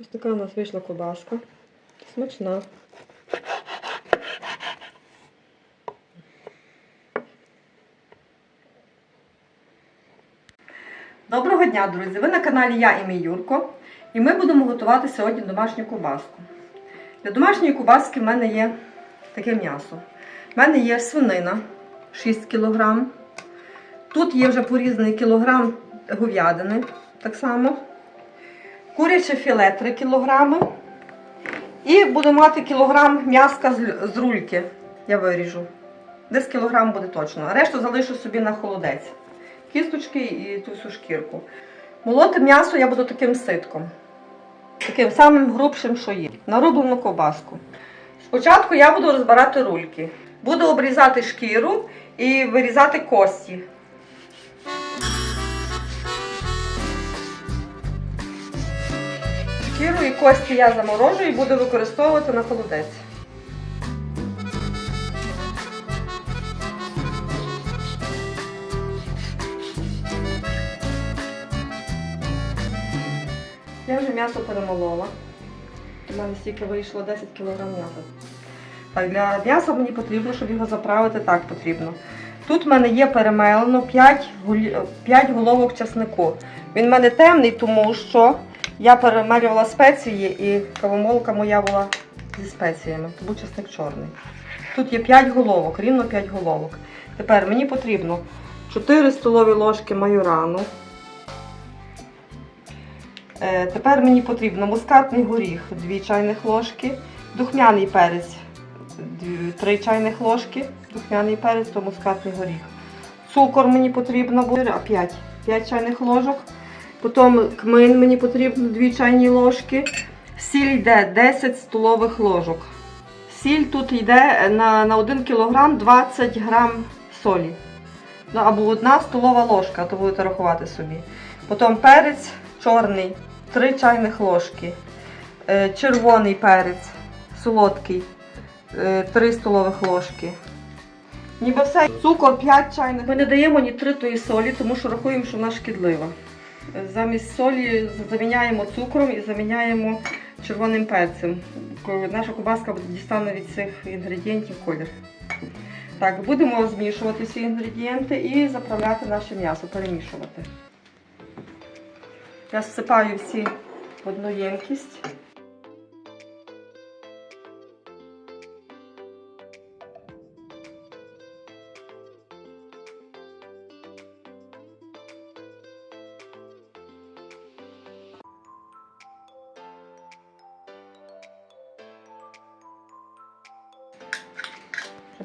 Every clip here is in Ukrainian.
Ось така у нас вийшла кобаска. Смачна. Доброго дня, друзі! Ви на каналі Я і мій Юрко. І ми будемо готувати сьогодні домашню кубаску. Для домашньої кубаски в мене є таке м'ясо. В мене є свинина 6 кг. Тут є вже порізаний кілограм говядини, так само. Куряче філе 3 кг. І буду мати кілограм м'яска з, рульки. Я виріжу. Десь кілограм буде точно. Решту залишу собі на холодець. Кісточки і ту всю шкірку. Молоти м'ясо я буду таким ситком. Таким самим грубшим, що є. На рублену ковбаску. Спочатку я буду розбирати рульки. Буду обрізати шкіру і вирізати кості. Шкіру і кості я заморожую і буду використовувати на холодець. Я вже м'ясо перемолола. У мене стільки вийшло 10 кг м'яса. Так, для м'яса мені потрібно, щоб його заправити, так потрібно. Тут в мене є перемелено 5, 5 головок часнику. Він в мене темний, тому що я перемелювала спеції і кавомолка моя була зі спеціями, тому часник чорний. Тут є 5 головок, рівно 5 головок. Тепер мені потрібно 4 столові ложки майорану. Е, Тепер мені потрібно мускатний горіх 2 чайних ложки, духмяний перець 3 чайних ложки, духмяний перець то мускатний горіх. Цукор мені потрібно буде, 5, 5 чайних ложок. Потім кмин мені потрібно 2 чайні ложки. Сіль йде 10 столових ложок. Сіль тут йде на, на 1 кг 20 грам солі. Ну, або одна столова ложка, то будете рахувати собі. Потім перець чорний 3 чайних ложки. Е, Червоний перець солодкий 3 столових ложки. Ніби все. Цукор 5 чайних. Ми не даємо нітритої солі, тому що рахуємо, що вона шкідлива. Замість солі заміняємо цукром і заміняємо червоним перцем. Наша кубаска дістане від цих інгредієнтів колір. Так, будемо змішувати всі інгредієнти і заправляти наше м'ясо, перемішувати. Я всипаю всі в одну ємкість.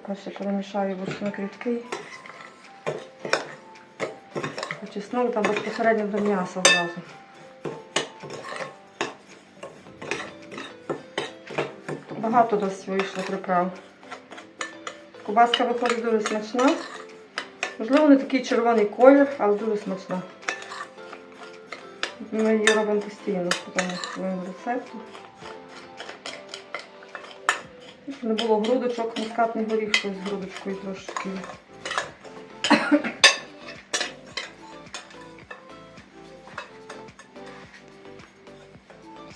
Тепер ще перемішаю буршник рідкий. Чеснок там безпосередньо до м'яса одразу. Багато досить вийшло приправ. Кубаска виходить дуже смачна. Можливо, не такий червоний колір, але дуже смачна. Ми її робимо постійно по тому своєму рецепту. Щоб не було грудочок, мускатний горіх щось з грудочкою трошки.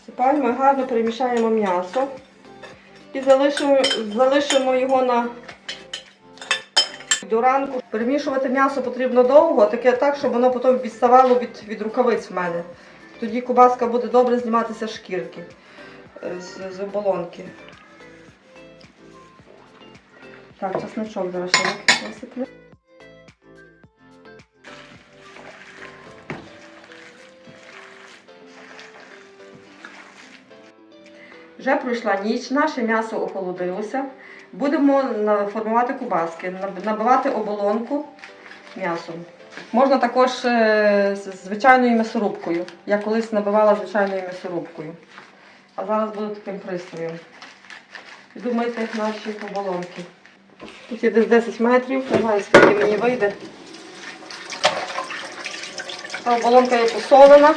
Всипаємо і гарно перемішаємо м'ясо і залишимо, залишимо його на до ранку. Перемішувати м'ясо потрібно довго, таке так, щоб воно потім відставало від, від рукавиць в мене. Тоді кубаска буде добре зніматися шкірки е, з, з оболонки. Так, чесночок зараз ще висиплю. Вже пройшла ніч, наше м'ясо охолодилося. Будемо формувати кубаски, набивати оболонку м'ясом. Можна також е, з звичайною м'ясорубкою. Я колись набивала звичайною м'ясорубкою. А зараз буду таким пристроєм. Мити наші оболонки. Тут є десь 10 метрів, не знаю, скільки мені вийде. Та оболонка є посолена.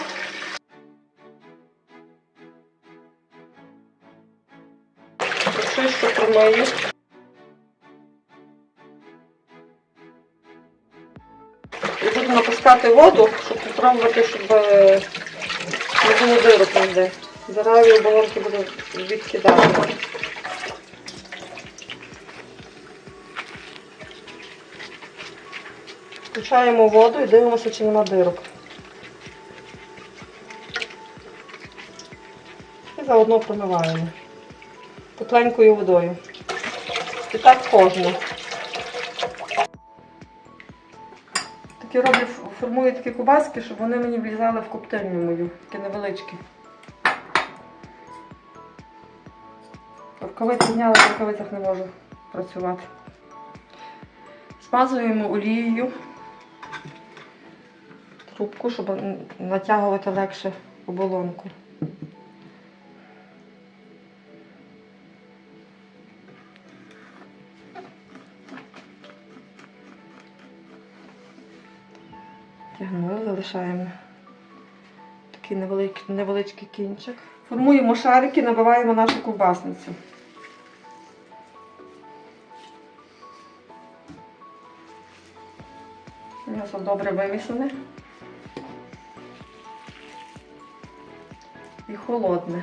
Чисто промию. І буду напускати воду, щоб попробувати, щоб е, не було дирок ніде. Зараз оболонки буду відкидати. Включаємо воду і дивимося, чи нема дирок. І заодно промиваємо тепленькою водою. І так кожну. Такі роблю, формую такі кубаски, щоб вони мені влізали в коптильню мою, такі невеличкі. Рукавиці зняла, в рукавицях не можу працювати. Смазуємо олією трубку, щоб натягувати легше оболонку. Тягнули, залишаємо такий невеликий, невеличкий кінчик. Формуємо шарики, набиваємо нашу ковбасницю. М'ясо добре вимішане. Холодне.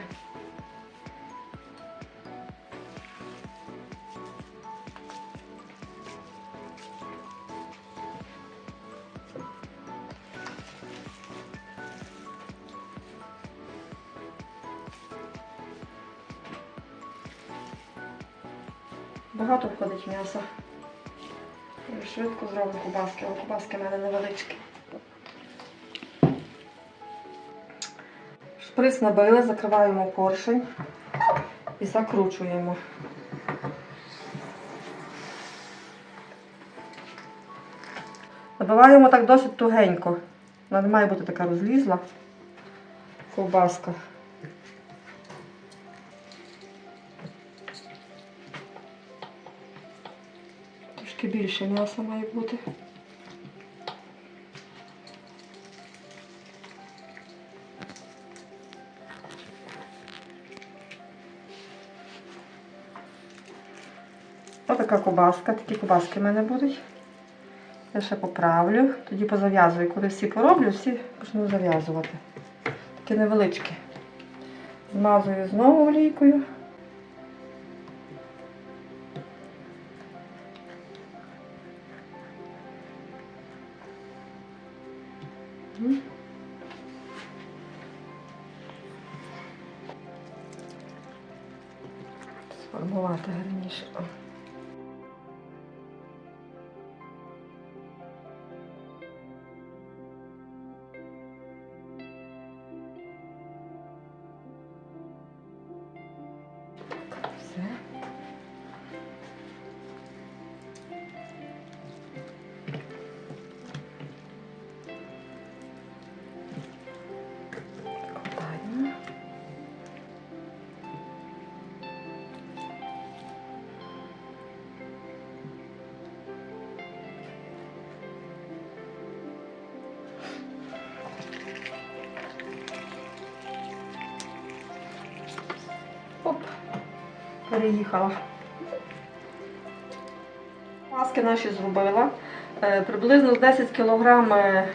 Багато входить м'яса. Швидко зроблю кубаски, але кубаски в мене невеличкі. Шприц набили, закриваємо поршень і закручуємо. Набиваємо так досить тугенько. Вона не має бути така розлізла ковбаска. Трошки більше м'яса має бути. Така кубаска, такі кубаски в мене будуть. Я ще поправлю, тоді позав'язую. Коли всі пороблю, всі почну зав'язувати. Такі невеличкі. Змазую знову олійкою. Сформувати гарніше. Переїхала. Маски наші зробила. Е, Приблизно 10 кг е,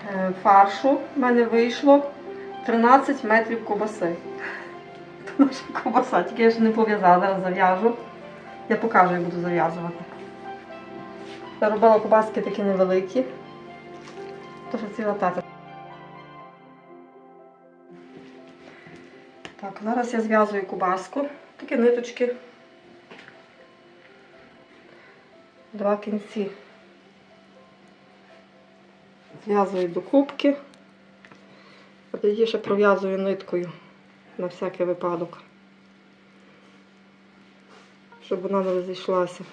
фаршу в мене вийшло 13 метрів ковбаси. Це наша ковбаса, тільки я ще не пов'язала, зараз зав'яжу. Я покажу, як буду зав'язувати. Я робила ковбаски такі невеликі. Тож ціла тата. Так, зараз я зв'язую кубаску. Такі ниточки. Два кінці. Зв'язую до кубки. А тоді ще пров'язую ниткою на всякий випадок. Щоб вона не розійшлася.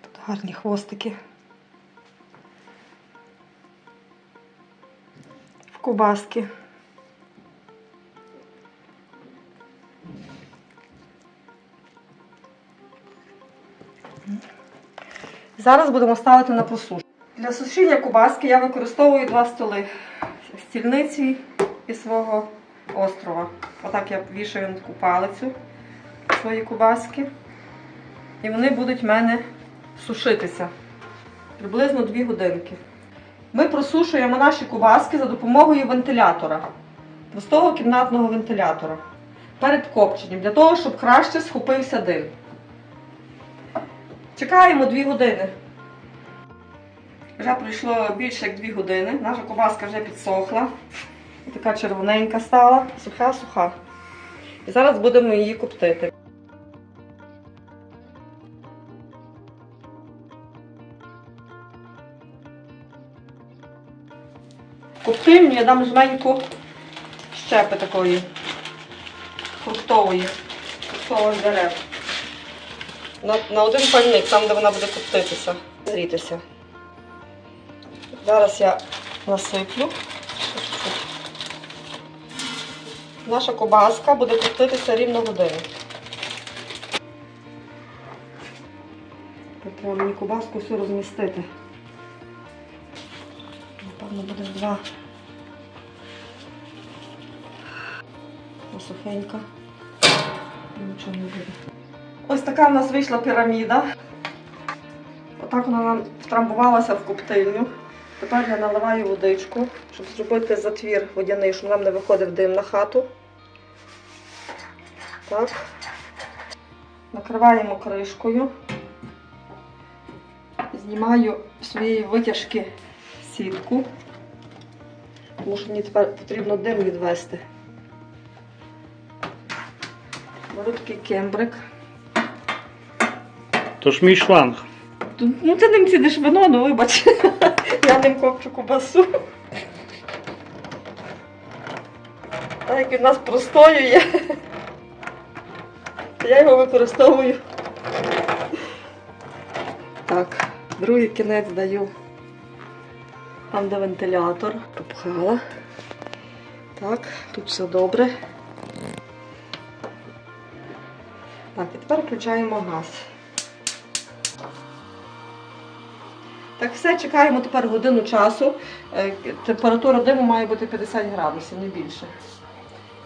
Тут гарні хвостики. В кубаски. Зараз будемо ставити на просушку. Для сушіння кубаски я використовую два столи стільниці і свого острова. Отак я вішаю на таку палицю свої кубаски. І вони будуть в мене сушитися. Приблизно 2 годинки. Ми просушуємо наші кубаски за допомогою вентилятора. Простого кімнатного вентилятора. Перед копченням, для того, щоб краще схопився дим. Чекаємо 2 години. Вже пройшло більше як 2 години. Наша кубаска вже підсохла. Така червоненька стала, суха-суха. І зараз будемо її коптити. Коптильню я дам жменьку щепи такої фруктової, фруктових дерев. На, на один пальник, там, де вона буде коптитися, грітися. Зараз я насиплю. Наша кобаска буде коптитися рівно годину. Тепер Треба мені кобаску всю розмістити. Напевно, буде два. Сухенька. Нічого не буде. Така в нас вийшла піраміда. Отак вона нам втрамбувалася в коптильню. Тепер я наливаю водичку, щоб зробити затвір водяний, щоб нам не виходив дим на хату. Так. Накриваємо кришкою. Знімаю своєї витяжки сітку, тому що мені тепер потрібно дим відвести. Беру такий кембрик. То ж мій шланг. Ну, ти ним цідиш вино, ну вибач. Я ним копчу кубасу. Так як він нас простоює, то я його використовую. Так, другий кінець даю. Там де вентилятор. Попхала. Так, тут все добре. Так, і тепер включаємо газ. Так, все, чекаємо тепер годину часу. Е, Температура диму має бути 50 градусів, не більше.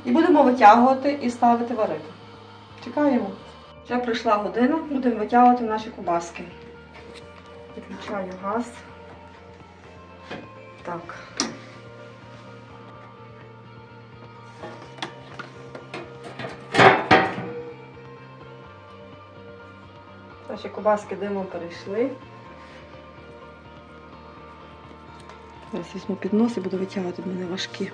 І будемо витягувати і ставити варити. Чекаємо. Вже пройшла година, будемо витягувати наші кубаски. Виключаю газ. Так. Наші кубаски димом перейшли. Зараз візьму піднос і буду витягувати, вони важкі.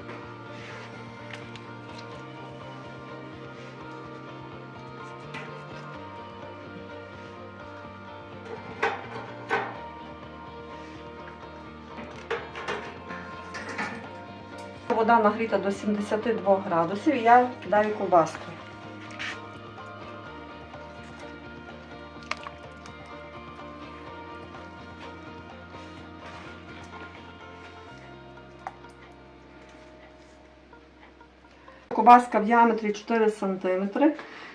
Вода нагріта до 72 градусів і я кидаю ковбаску. Кубаска в діаметрі 4 см.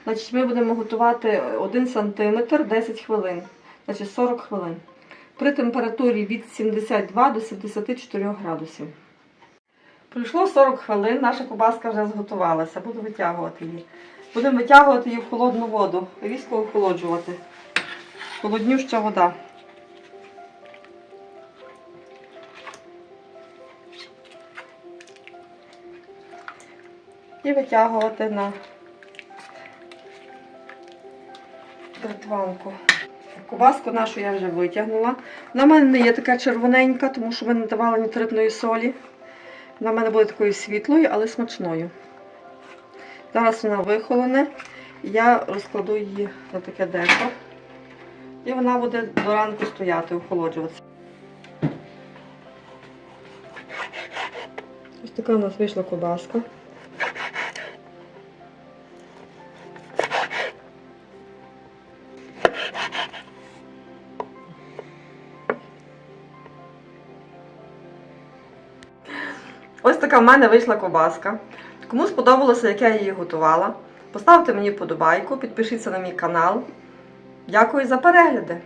Значить, ми будемо готувати 1 см 10 хвилин. Значить 40 хвилин. При температурі від 72 до 74 градусів. Пройшло 40 хвилин, наша кубаска вже зготувалася. Буду витягувати її. Будемо витягувати її в холодну воду, різко охолоджувати. Холоднюща вода. І витягувати на бритванку. Кубаску нашу я вже витягнула. В мене не є така червоненька, тому що ми не давали нітритної солі. В мене буде такою світлою, але смачною. Зараз вона вихолоне. Я розкладу її на таке деко. І вона буде до ранку стояти, охолоджуватися. Ось така у нас вийшла кубаска. Така в мене вийшла ковбаска. Кому сподобалося, як я її готувала, поставте мені вподобайку, підпишіться на мій канал. Дякую за перегляди!